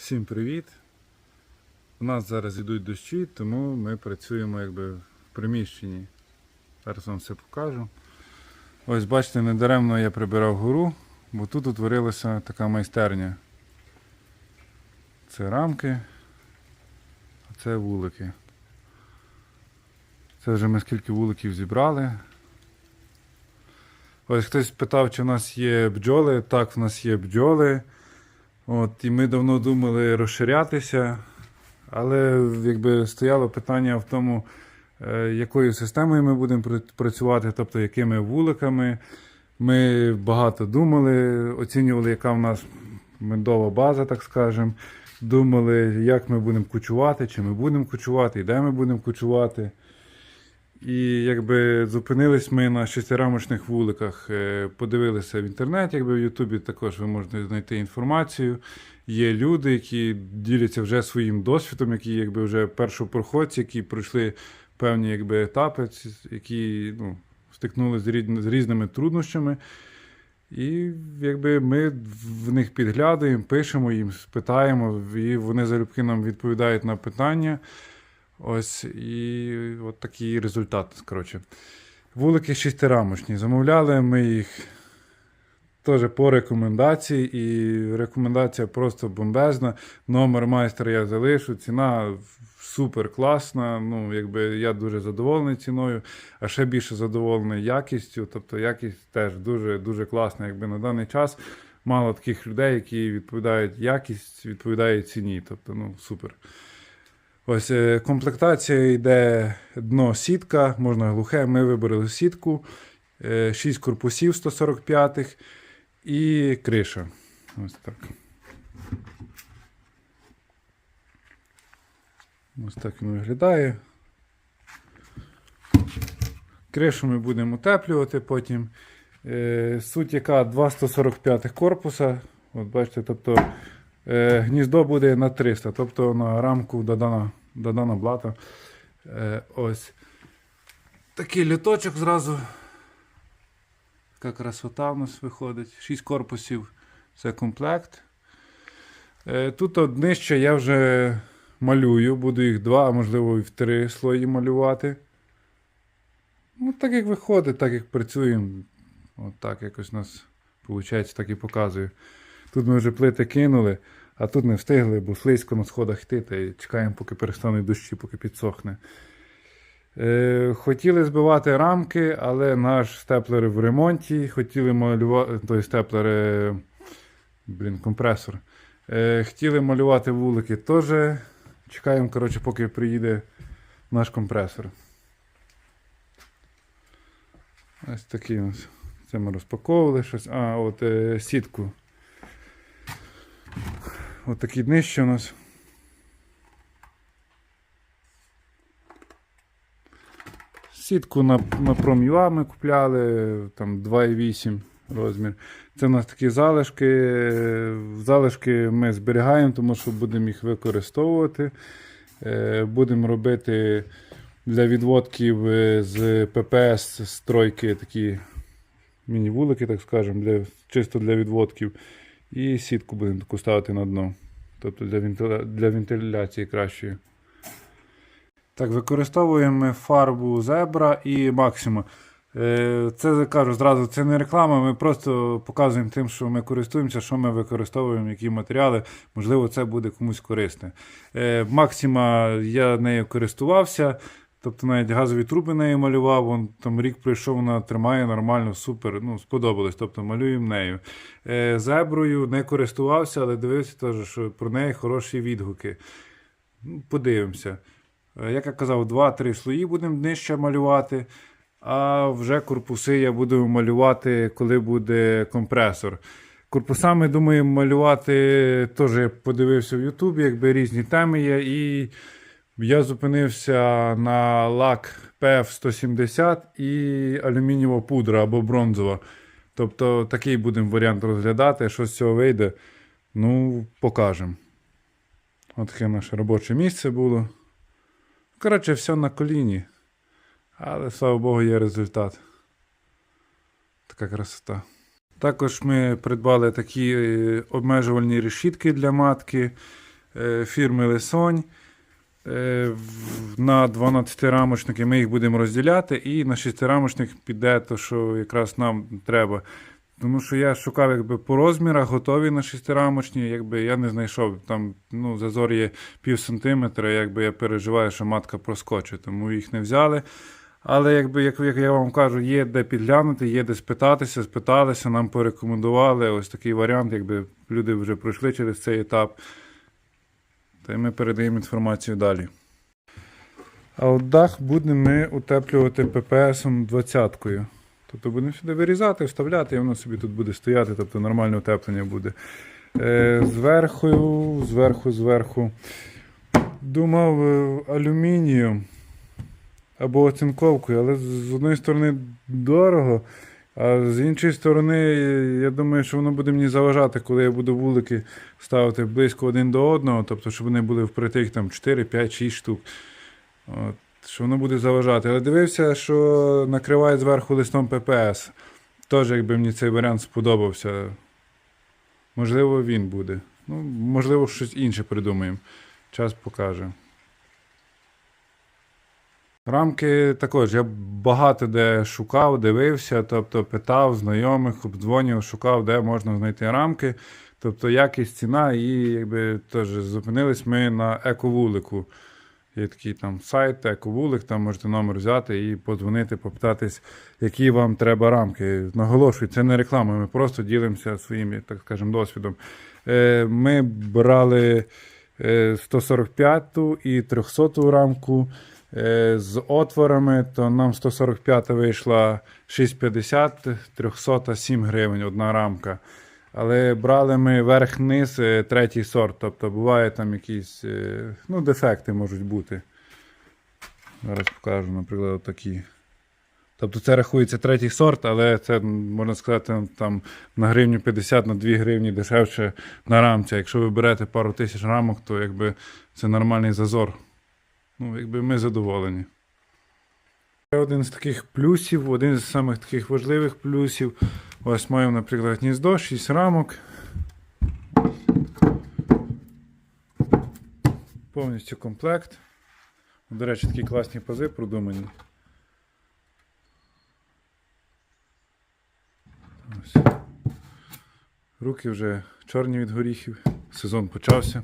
Всім привіт! У нас зараз йдуть дощі, тому ми працюємо якби в приміщенні. Зараз вам все покажу. Ось бачите, недаремно я прибирав гору, бо тут утворилася така майстерня. Це рамки, а це вулики. Це вже ми скільки вуликів зібрали. Ось хтось питав, чи в нас є бджоли. Так, в нас є бджоли. От, і ми давно думали розширятися, але якби стояло питання в тому, е, якою системою ми будемо працювати, тобто якими вуликами. Ми багато думали, оцінювали, яка в нас медова база, так скажемо. Думали, як ми будемо кучувати, чи ми будемо кучувати, і де ми будемо кучувати. І якби зупинились ми на шестирамочних вуликах, е, подивилися в інтернеті, якби в Ютубі також ви можете знайти інформацію. Є люди, які діляться вже своїм досвідом, які якби вже першопроходці, які пройшли певні якби, етапи, які ну, стикнулися з, різними труднощами. І якби ми в них підглядуємо, пишемо їм, питаємо, і вони залюбки нам відповідають на питання. Ось і от такий результат. Коротше. Вулики шестирамочні. Замовляли ми їх теж по рекомендації, і рекомендація просто бомбезна. Номер майстра я залишу. Ціна супер класна. Ну, якби я дуже задоволений ціною, а ще більше задоволений якістю. Тобто якість теж дуже дуже класна. Якби на даний час мало таких людей, які відповідають якість, відповідає ціні. Тобто, ну супер. Ось е, комплектація йде дно сітка, можна глухе. Ми вибрали сітку, 6 корпусів 145 і криша. Ось так. Ось так він виглядає. Кришу ми будемо утеплювати потім. Е, Суть яка 2 145 корпуса. От бачите, тобто е, гніздо буде на 300, тобто на рамку додана, додана блата. Е, ось. Такий літочок зразу. Така красота в нас виходить. 6 корпусів це комплект. Е, тут от нижче я вже малюю, буду їх два, а можливо і в три слої малювати. Ну, так як виходить, так як працюємо. От так якось у нас виходить, так і показую. Тут ми вже плити кинули, а тут не встигли, бо слизько на сходах йти, та чекаємо, поки перестануть дощі, поки підсохне. Е, хотіли збивати рамки, але наш степлер в ремонті. Хотіли малювати той степлер, е, блін, компресор. Е, хотіли малювати вулики теж. Чекаємо, коротше, поки приїде наш компресор. Ось такий у нас. Це ми розпаковували щось. А, от е, сітку. От такі днище у нас. Сітку на, на Prom.ua ми купляли, там 2,8 розмір. Це у нас такі залишки. Залишки ми зберігаємо, тому що будемо їх використовувати. Е, Будемо робити для відводків е, з ППС стройки такі міні-вулики, так скажемо, для, чисто для відводків. І сітку будемо таку ставити на дно. Тобто для, вентиля... для вентиляції кращої. Так, використовуємо фарбу Zebra і Maxima. Е, Це кажу зразу, це не реклама, ми просто показуємо тим, що ми користуємося, що ми використовуємо, які матеріали. Можливо, це буде комусь корисне. Е, Maxima я нею користувався. Тобто навіть газові труби нею малював, вон там рік пройшов, вона тримає нормально, супер. Ну, сподобалось. Тобто малюємо нею. Е, зеброю не користувався, але дивився теж, що про неї хороші відгуки. Ну, Подивимося. Е, Як я казав, 2-3 слої будемо нижче малювати, а вже корпуси я буду малювати, коли буде компресор. Корпусами думаю малювати теж подивився в Ютубі, якби різні теми є. І я зупинився на лак PF170 і алюмінієва пудра або бронзова. Тобто такий будемо варіант розглядати. Що з цього вийде, ну, покажемо. От таке наше робоче місце було. Коротше, все на коліні. Але слава Богу, є результат. Така красота. Також ми придбали такі е, обмежувальні решітки для матки. е, фірми Лесонь. Е, На 12 рамочники ми їх будемо розділяти, і на 6 рамочник піде те, що якраз нам треба. Тому що я шукав якби по розмірах, готові на шестирамочні, якби я не знайшов. Там ну, зазор є пів сантиметра, якби я переживаю, що матка проскочить, тому їх не взяли. Але якби, як, як я вам кажу, є де підглянути, є де спитатися, спиталися, нам порекомендували ось такий варіант, якби люди вже пройшли через цей етап. Та й ми передаємо інформацію далі. А от дах будемо ми утеплювати ППСом 20-кою. Тобто будемо сюди вирізати, вставляти, і воно собі тут буде стояти, тобто нормальне утеплення буде. Е, зверху, зверху, зверху. Думав е, алюмінієм або оцинковкою, але з одної сторони дорого, а з іншої сторони, я думаю, що воно буде мені заважати, коли я буду вулики ставити близько один до одного, тобто, щоб вони були впритик там 4, 5, 6 штук. От, що воно буде заважати. Але дивився, що накриває зверху листом ППС. Теж, якби мені цей варіант сподобався. Можливо, він буде. Ну, можливо, щось інше придумаємо. Час покаже. Рамки також я багато де шукав, дивився, тобто питав знайомих, обдзвонював, шукав, де можна знайти рамки. Тобто якість ціна, і якби теж зупинились ми на ековулику. Є такий там сайт, ековулик, там можете номер взяти і подзвонити, попитатись, які вам треба рамки. Наголошую, це не реклама, ми просто ділимося своїм, так скажемо, досвідом. Е, Ми брали е, 145 і 300 рамку е, з отворами, то нам 145 вийшла 6,50, 300 7 гривень одна рамка. Але брали ми верх-низ е, третій сорт, тобто буває там якісь е, ну, дефекти можуть бути. Зараз покажу, наприклад, такі. Тобто це рахується третій сорт, але це, можна сказати, там на гривню 50 на 2 гривні дешевше на рамці. Якщо ви берете пару тисяч рамок, то якби це нормальний зазор. Ну, якби ми задоволені. Ще Один з таких плюсів, один з самих таких важливих плюсів. Ось маємо, наприклад, гніздо, 6 рамок. Повністю комплект. До речі, такі класні пази продумані. Ось. Руки вже чорні від горіхів. Сезон почався.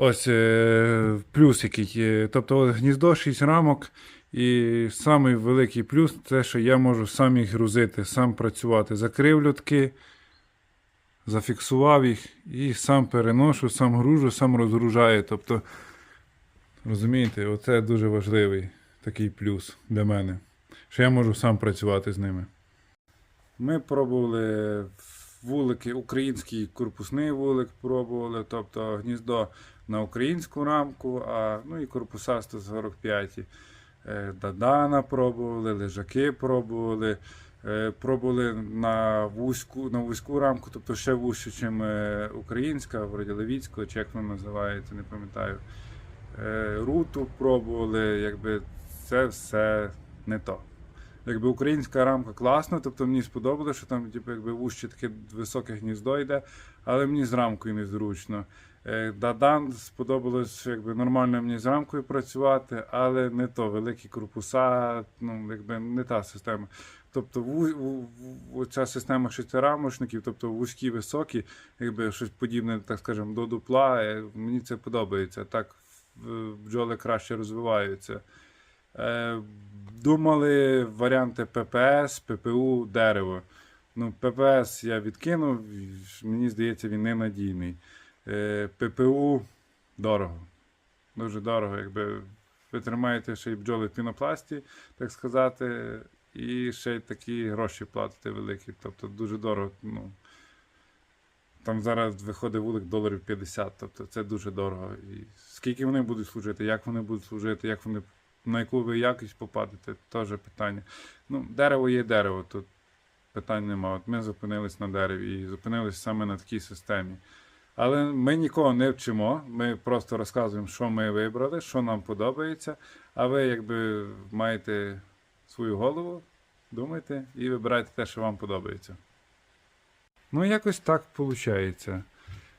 Ось е, плюс який. Тобто гніздо 6 рамок. І самий великий плюс це, що я можу сам їх грузити, сам працювати. Закрив льотки, зафіксував їх і сам переношу, сам гружу, сам розгружаю. Тобто, розумієте, оце дуже важливий такий плюс для мене, що я можу сам працювати з ними. Ми пробували вулики, український корпусний вулик пробували, тобто гніздо на українську рамку, а ну і корпуса 145. Е, Дадана пробували, лежаки пробували. Е, Пробували на вузьку, на вузьку рамку, тобто ще вужче, ніж українська, вроді Левіцького, чи як вона називається, не пам'ятаю. Е, Руту пробували, якби це все не то. Якби українська рамка класна, тобто мені сподобалося, що там типу, якби вужче таке високе гніздо йде, але мені з рамкою незручно. Е, Дадан сподобалось, якби нормально мені з рамкою працювати, але не то. Великі корпуса, ну якби не та система. Тобто ця система шестирамочників, тобто вузькі, високі, якби щось подібне, так скажемо, до дупла. е, Мені це подобається. Так бджоли краще розвиваються. Е, Думали варіанти ППС, ППУ, дерево. Ну, ППС я відкинув, мені здається, він ненадійний. Е, ППУ дорого. Дуже дорого. Якби ви тримаєте ще й бджоли в пінопласті, так сказати, і ще й такі гроші платите великі. Тобто дуже дорого. Ну, там зараз виходить вулик доларів 50, тобто це дуже дорого. І скільки вони будуть служити, як вони будуть служити, як вони, на яку ви якість попадете, теж питання. Ну, дерево є дерево, тут питань нема. От ми зупинились на дереві і зупинились саме на такій системі. Але ми нікого не вчимо, ми просто розказуємо, що ми вибрали, що нам подобається. А ви, якби маєте свою голову, думайте і вибирайте те, що вам подобається. Ну, якось так виходить.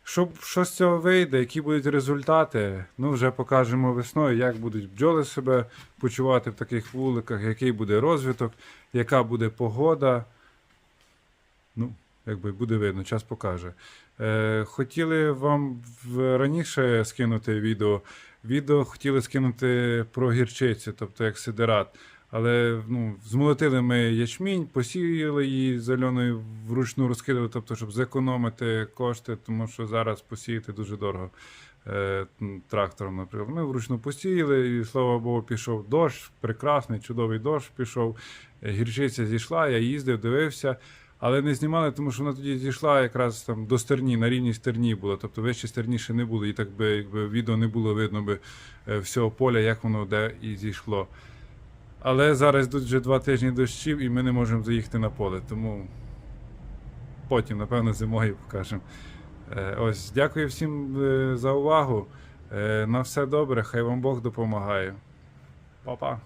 Що, що з цього вийде, які будуть результати, ну вже покажемо весною, як будуть бджоли себе почувати в таких вуликах, який буде розвиток, яка буде погода. Ну, якби буде видно, час покаже. Е, хотіли вам раніше скинути відео. Відео хотіли скинути про гірчицю, тобто як сидерат. Але ну, змолотили ми ячмінь, посіяли її з вручну розкидали, тобто, щоб зекономити кошти, тому що зараз посіяти дуже дорого е, трактором, наприклад. Ми вручну посіяли, і слава Богу, пішов дощ, прекрасний, чудовий дощ пішов. Гірчиця зійшла, я їздив, дивився. Але не знімали, тому що вона тоді зійшла якраз там до стерні, на рівні стерні була. Тобто вище стерні ще не було, і так би якби відео не було видно би е, всього поля, як воно де і зійшло. Але зараз йдуть вже два тижні дощів, і ми не можемо заїхати на поле. Тому потім, напевно, зимою покажемо. Е, Ось, дякую всім е, за увагу. На все добре, хай вам Бог допомагає. Па-па.